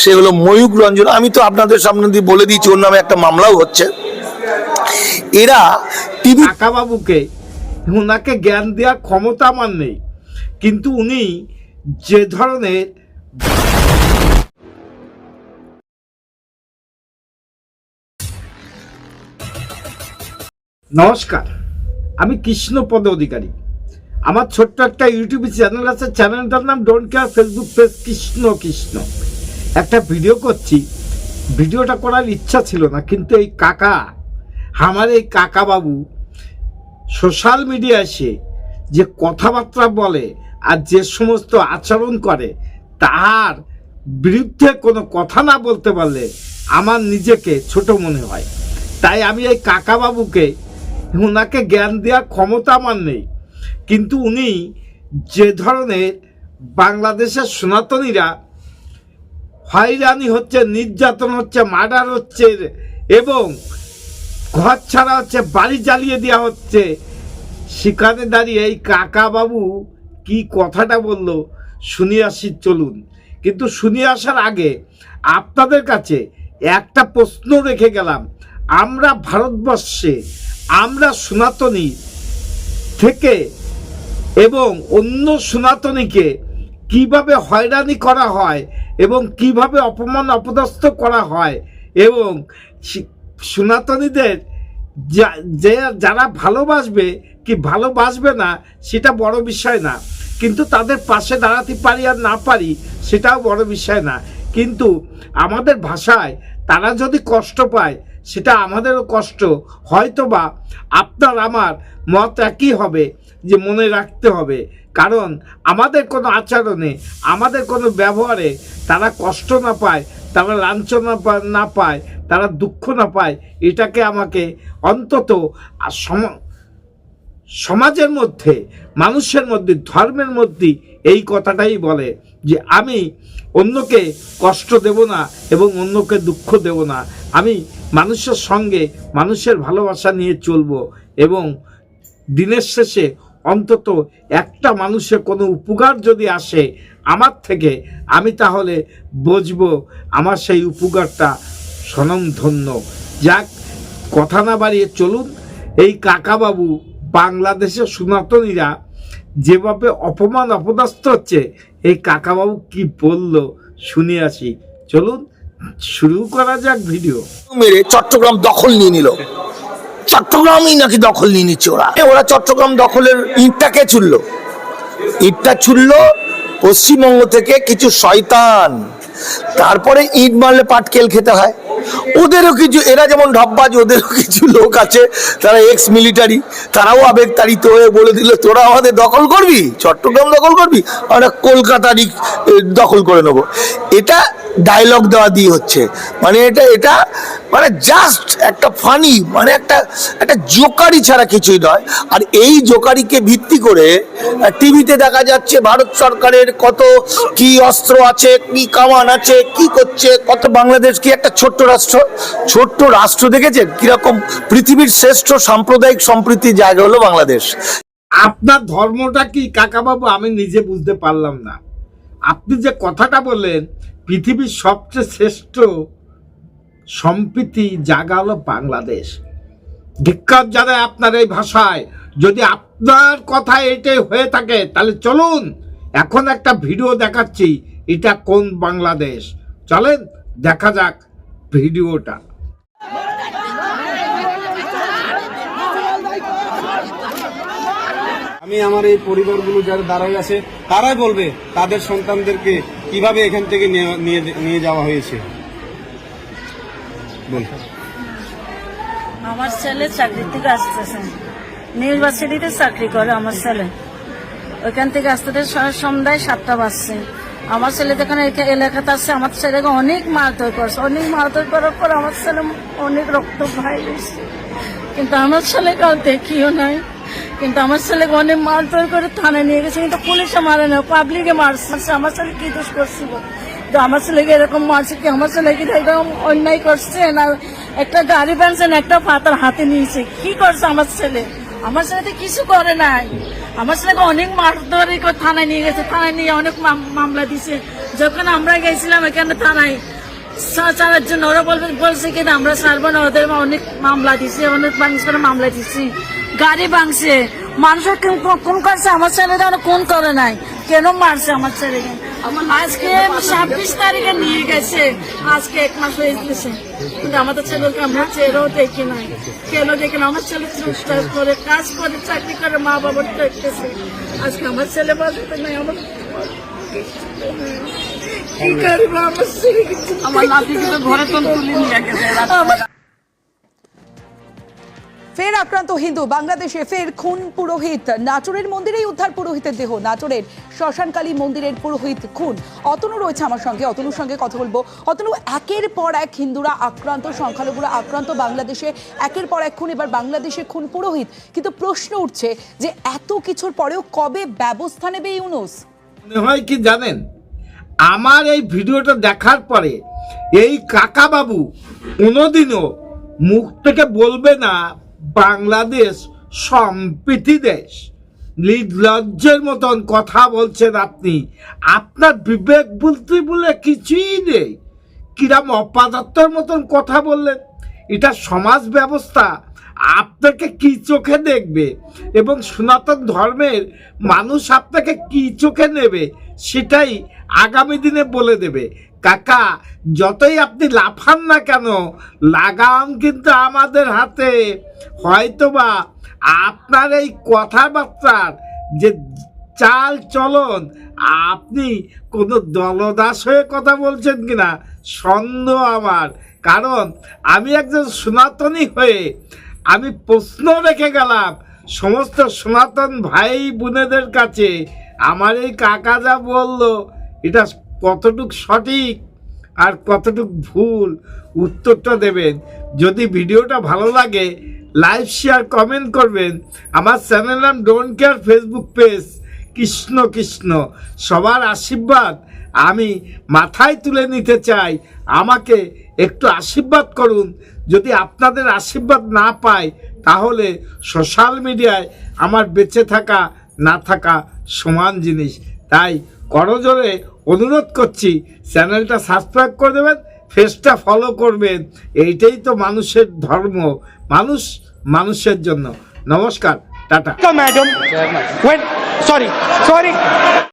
সে হলো ময়ূক রঞ্জন। আমি তো আপনাদের সামনে দিয়ে বলে দিয়েছি, ওর নামে একটা মামলাও হচ্ছে। এরা টিভি কাকাবাবুকে ওনাকে জ্ঞান দেওয়ার ক্ষমতা আমার নেই। কিন্তু উনি যে ধরনের নমস্কার, আমি কৃষ্ণপদ অধিকারী। আমার ছোট্ট একটা ইউটিউব চ্যানেল আছে, চ্যানেলটার নাম don't care, Facebook page Krishna Krishna. একটা ভিডিও করছি। ভিডিওটা করার ইচ্ছা ছিল না, কিন্তু এই কাকা, আমার এই কাকা বাবু সোশ্যাল মিডিয়া এসে যে কথাবার্তা বলে আর যে সমস্ত আচরণ করে, তার বিরুদ্ধে কোনো কথা না বলতে পারলে আমার নিজেকে ছোট মনে হয়। তাই আমি এই কাকাবাবুকে ওনাকে জ্ঞান দেওয়ার ক্ষমতা আমার নেই। কিন্তু উনি যে ধরনের বাংলাদেশের সনাতনীরা হয়রানি হচ্ছে, নির্যাতন হচ্ছে, মার্ডার হচ্ছে, এবং ঘর ছাড়া হচ্ছে, বাড়ি জ্বালিয়ে দেওয়া হচ্ছে। সেখানে দাঁড়িয়ে এই কাকা বাবু কি কথাটা বলল, শুনিয়ে আসি, চলুন। কিন্তু শুনিয়ে আসার আগে আপনাদের কাছে একটা প্রশ্ন রেখে গেলাম। আমরা ভারতবর্ষে, আমরা সনাতনী থেকে এবং অন্য সনাতনীকে কীভাবে হয়রানি করা হয় এবং কীভাবে অপমান অপদস্থ করা হয় এবং সনাতনীদের যে যারা ভালোবাসবে কি ভালোবাসবে না, সেটা বড় বিষয় না। কিন্তু তাদের পাশে দাঁড়াতে পারি আর না পারি, সেটাও বড় বিষয় না। কিন্তু আমাদের ভাষায় তারা যদি কষ্ট পায় সেটা আমাদেরও কষ্ট। হয়তোবা আপনার আমার মত একই হবে যে মনে রাখতে হবে। কারণ আমাদের কোনো আচরণে, আমাদের কোনো ব্যবহারে তারা কষ্ট না পায়, তারা লাঞ্ছনা না পায়, তারা দুঃখ না পায়, এটাকে আমাকে অন্তত সমাজের মধ্যে, মানুষের মধ্যে, ধর্মের মধ্যে এই কথাটাই বলে যে আমি অন্যকে কষ্ট দেব না এবং অন্যকে দুঃখ দেব না। আমি মানুষের সঙ্গে মানুষের ভালোবাসা নিয়ে চলবো এবং দিনের শেষে অন্তত একটা মানুষের কোনো উপকার যদি আসে আমার থেকে, আমি তাহলে বুঝব আমার সেই উপকারটা স্বনামধন্য। যাক, কথা না বাড়িয়ে চলুন। এই কাকাবাবু, বাংলাদেশের সনাতনীরা যেভাবে অপমান অপদস্থ হচ্ছে, এই কাকাবাবু কি বলল শুনে আসি। চলুন, শুরু করা যাক ভিডিও। মেরে চট্টগ্রাম দখল নিয়ে নিল। চট্টগ্রামই নাকি দখল নিয়ে নিচ্ছে ওরা। ওরা চট্টগ্রাম দখলের ইটটা কে ছুড়লো। ইটটা ছুড়লো পশ্চিমবঙ্গ থেকে কিছু শয়তান। তারপরে ইট মারলে পাটকেল খেতে হয়। ওদেরও কিছু, এরা যেমন ঢব্বাজ, ওদেরও কিছু লোক আছে, তারা এক্স মিলিটারি তারাও আবেগ তাড়িত হয়ে বলে দিল, তোরা আমাদের দখল করবি? চট্টগ্রাম দখল করবি? আমরা কলকাতারই দখল করে নেব। এটা ডায়লগ দেওয়া দিয়ে হচ্ছে। মানে এটা এটা মানে জাস্ট একটা ফানি মানে একটা একটা জোকারি ছাড়া কিছুই নয়। আর এই জোকারিকে ভিত্তি করে টিভিতে দেখা যাচ্ছে ভারত সরকারের কত কি অস্ত্র আছে, কি কামান আছে, কি করছে, কত বাংলাদেশ কি একটা ছোট্ট রাষ্ট্র? ছোট্ট রাষ্ট্র দেখেছেন? কীরকম পৃথিবীর শ্রেষ্ঠ সাম্প্রদায়িক সম্প্রীতি জায়গা হলো বাংলাদেশ। আপনার ধর্মটা কি? কাকাবাবু, আমি নিজে বুঝতে পারলাম না। আপনি যে কথাটা বললেন পৃথিবীর সবচেয়ে শ্রেষ্ঠ সম্প্রীতি জায়গা হলো বাংলাদেশ। ধিক্কার জানায় আপনার এই ভাষায়। যদি আপনার কথা এটাই হয়ে থাকে, তাহলে চলুন, এখন একটা ভিডিও দেখাচ্ছি, এটা কোন বাংলাদেশ? চলেন, দেখা যাক ভিডিওটা। আমি আমার এই পরিবারগুলো যারা দাঁড়াই আছে, তারাই বলবে, তাদের সন্তানদেরকে কীভাবে এখান থেকে নিয়ে- যাওয়া হয়েছে? আমার ছেলে চাকরি থেকে আসতেছে। ইউনিভার্সিটিতে চাকরি করে আমার ছেলে। ওইখান থেকে আসতে সন্ধ্যায় সাতটা বাজছে। আমার ছেলে যেখানে এখা- এলাকাতে আসছে আমার ছেলেকে অনেক মারধর করছে। অনেক মারধর করার পর আমার ছেলে অনেক রক্ত ভাই কিন্তু আমার ছেলে কাউ দেখিও নাই। কিন্তু আমার ছেলেকে অনেক মারধর করে থানায় নিয়ে গেছে, কিন্তু পুলিশে মারে না পাবলিকে মারছে। আমার ছেলে কি দোষ করছিল তো আমার ছেলেকে এরকম মারছে কি? আমার ছেলে কি এরকম অন্যায় করছে না, একটা গাড়ি বানছেন একটা পাতার হাতে নিয়েছে। কি করছে আমার ছেলে? আমার ছেলে তো কিছু করে নাই। আমার ছেলেকে অনেক মারধরি থানায় নিয়ে গেছে। থানায় নিয়ে অনেক মামলা দিছে। যখন আমরা গেছিলাম এখানে থানায় ছাড়ার জন্য ওরা বলবে বলছে কি না, আমরা ছাড়বো না ওদের অনেক মামলা দিছে অনেক মানুষ করে মামলা দিছি। গাড়ি ভাঙছে। মানুষের কোন করছে আমার ছেলেটা কোন করে নাই। কেন মারছে আমার ছেলেকে আজকে ছাব্বিশ তারিখে নিয়ে গেছে। আজকে এক মাস হয়ে গেছে। কিন্তু আমাদের ছেলেকে আমরা চেয়েও দেখি নাই। কেন দেখি না? আমার ছেলে চুপচাপ করে কাজ করে চাকরি করে মা বাবার দেখতেছে আজকে আমার ছেলে বাঁচতে নাই আমার আমার ছেলে কিছু আমার নাতিকে তো ঘরে তো তুলে নিয়ে গেছে ফের আক্রান্ত হিন্দু বাংলাদেশে ফের খুন পুরোহিত। নাটোরের মন্দিরেই উদ্ধার পুরোহিতের দেহ। নাটোরের শ্মশানকালী মন্দিরের পুরোহিত খুন। অতনু রয়েছে আমার সঙ্গে অতনুর সঙ্গে কথা বলব। অতনু একের পর এক হিন্দুরা আক্রান্ত সংখ্যালঘুরা আক্রান্ত বাংলাদেশে। একের পর এক খুন এবার বাংলাদেশে খুন পুরোহিত। কিন্তু প্রশ্ন উঠছে যে এত কিছুর পরেও কবে ব্যবস্থা নেবে ইউনুস? মনে হয় কি জানেন? আমার এই ভিডিওটা দেখার পরে এই কাকা বাবু কোনোদিনও মুখ থেকে বলবে না, বাংলাদেশ সম্প্রীতি দেশ। লজ্জের মতন কথা বলছেন আপনি। আপনার বিবেক বলতে বলে কিছুই নেই। কিরাম অপাদার্থর মতন কথা বললেন। এটা সমাজ ব্যবস্থা। আপনাকে কি চোখে দেখবে? এবং সনাতন ধর্মের মানুষ আপনাকে কি চোখে নেবে? সেটাই আগামী দিনে বলে দেবে। কাকা, যতই আপনি লাফান না কেন, লাগাম কিন্তু আমাদের হাতে। হয়তোবা আপনার এই কথাবার্তার যে চাল চলন, আপনি কোনো দলদাস হয়ে কথা বলছেন কিনা? সন্দেহ আমার। কারণ আমি একজন সনাতনী হয়ে আমি প্রশ্ন রেখে গেলাম। সমস্ত সনাতন ভাই বোনেদের কাছে আমার এই কাকা যা বলল, এটা কতটুক সঠিক আর কতটুক ভুল? উত্তরটা দেবেন। যদি ভিডিওটা ভালো লাগে লাইভ শেয়ার, কমেন্ট করবেন। আমার চ্যানেল নাম don't care Facebook page Krishna Krishna. সবার আশীর্বাদ আমি মাথায় তুলে নিতে চাই। আমাকে একটু আশীর্বাদ করুন। যদি আপনাদের আশীর্বাদ না পাই তাহলে সোশ্যাল মিডিয়ায় আমার বেঁচে থাকা না থাকা সমান জিনিস। তাই করজোরে অনুরোধ করছি চ্যানেলটা সাবস্ক্রাইব করে দেবেন ফেসটা ফলো করবেন। এইটাই তো মানুষের ধর্ম মানুষ মানুষের জন্য। নমস্কার টাটা। Madam sorry sorry.